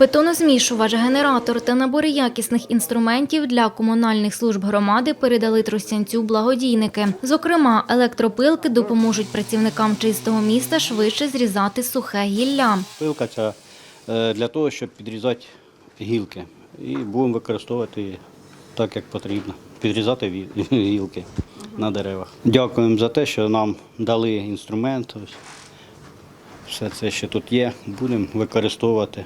Бетонозмішувач, генератор та набори якісних інструментів для комунальних служб громади передали тростянцю благодійники. Зокрема, електропилки допоможуть працівникам чистого міста швидше зрізати сухе гілля. Пилка ця е, для того, щоб підрізати гілки. І будемо використовувати так, як потрібно. Підрізати гілки на деревах. Дякуємо за те, що нам дали інструмент. Все це ще тут є. Будемо використовувати.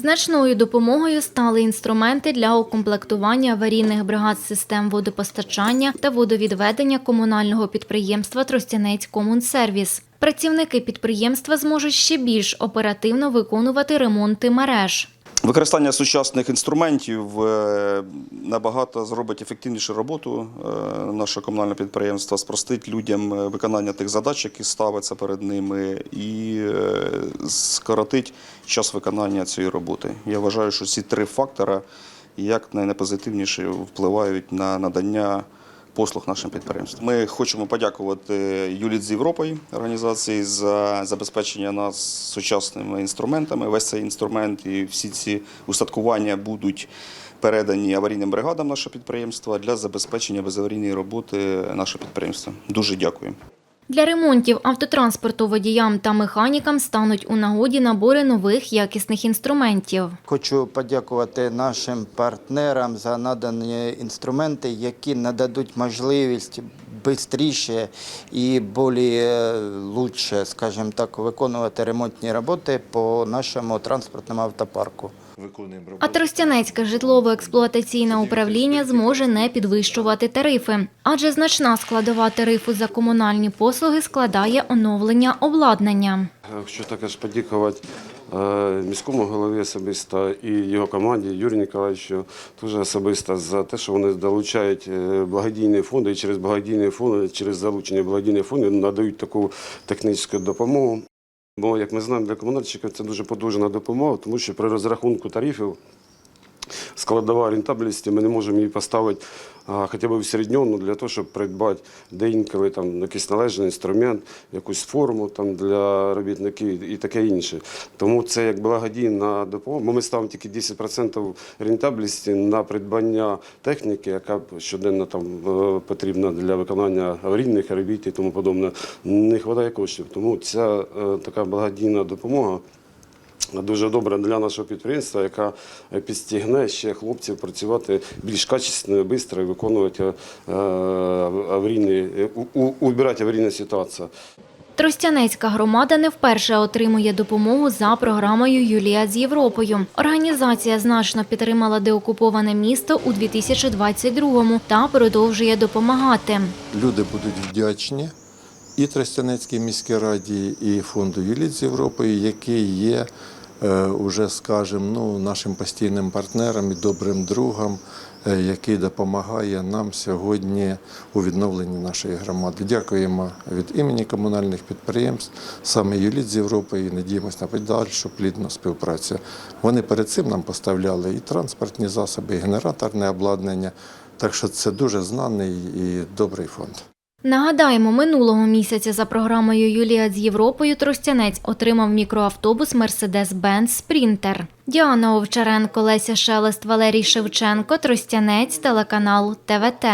Значною допомогою стали інструменти для укомплектування аварійних бригад систем водопостачання та водовідведення комунального підприємства Тростянець Комунсервіс. Працівники підприємства зможуть ще більш оперативно виконувати ремонти мереж. Використання сучасних інструментів е, набагато зробить ефективнішу роботу е, нашого комунального підприємства, спростить людям е, виконання тих задач, які ставляться перед ними, і скоротить час виконання цієї роботи. Я вважаю, що ці три фактори як найпозитивніше впливають на надання послуг нашим підприємствам. Ми хочемо подякувати Юліт з Європою організації за забезпечення нас сучасними інструментами. Весь цей інструмент і всі ці устаткування будуть передані аварійним бригадам нашого підприємства для забезпечення безаварійної роботи нашого підприємства. Дуже дякую. Для ремонтів автотранспорту водіям та механікам стануть у нагоді набори нових якісних інструментів. Хочу подякувати нашим партнерам за надані інструменти, які нададуть можливість швидше і більш лучше, скажімо так, виконувати ремонтні роботи по нашому транспортному автопарку. А Тростянецьке житлово-експлуатаційне управління зможе не підвищувати тарифи, адже значна складова тарифу за комунальні послуги складає оновлення обладнання. Хочу також подякувати міському голові особисто і його команді Юрію Ніколаївичу дуже особисто за те, що вони долучають е, благодійні фонди і через благодійні фонди, через залучення благодійних фондів надають таку технічну допомогу. Бо, як ми знаємо, для комунальщиків це дуже потужна допомога, тому що при розрахунку тарифів складова рентабельності ми не можемо її поставити а, хоча б в середньому для того, щоб придбати деінколи там якийсь належний інструмент, якусь форму там для робітників і таке інше. Тому це як благодійна допомога. Бо ми ставимо тільки 10% рентабельності на придбання техніки, яка щоденно там е, потрібна для виконання аварійних робіт і тому подобне. Не вистачає коштів. Тому ця е, така благодійна допомога. Дуже добре для нашого підприємства, яка підстігне ще хлопців працювати більш качественно, швидко і виконувати е, аварійні, у- убирати аварійну ситуацію. Тростянецька громада не вперше отримує допомогу за програмою Юлія з Європою. Організація значно підтримала деокуповане місто у 2022-му та продовжує допомагати. люди будуть вдячні і Тростянецькій міській раді, і фонду Юліт з Європою, який є е, уже, скажімо, ну, нашим постійним партнером і добрим другом, е, який допомагає нам сьогодні у відновленні нашої громади. Дякуємо від імені комунальних підприємств, саме Юліт з Європою, і надіємося на подальшу плідну співпрацю. Вони перед цим нам поставляли і транспортні засоби, і генераторне обладнання. Так що це дуже знаний і добрий фонд. Нагадаємо, минулого місяця за програмою Юлія з Європою Тростянець отримав мікроавтобус Mercedes-Benz Sprinter. Діана Овчаренко, Леся Шелест, Валерій Шевченко, Тростянець, телеканал ТВТ.